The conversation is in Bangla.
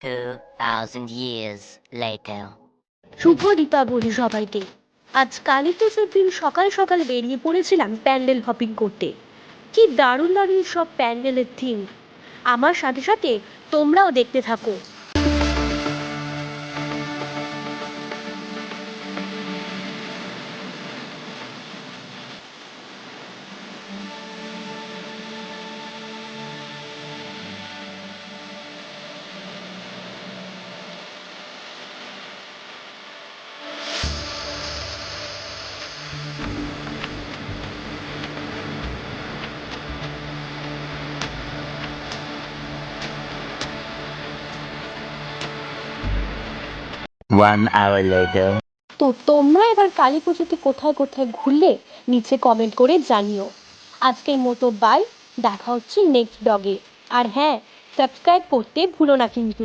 2,000 years later. শুভ দীপাবলি সবাইকে। আজ কালী পুজোর দিন সকাল সকাল বেরিয়ে পড়েছিলাম প্যান্ডেল হপিং করতে। কি দারুণ দারুণ সব প্যান্ডেলের থিম আমার সাথে সাথে তোমরাও দেখতে থাকো। One hour later. তো তোমরা এবার কালী পুজোতে কোথায় কোথায় ঘুরলে নিচে কমেন্ট করে জানিও। আজকের মতো বাই দেখা হচ্ছে নেক্সট ব্লগে আর হ্যাঁ সাবস্ক্রাইব করতে ভুলো না কিন্তু।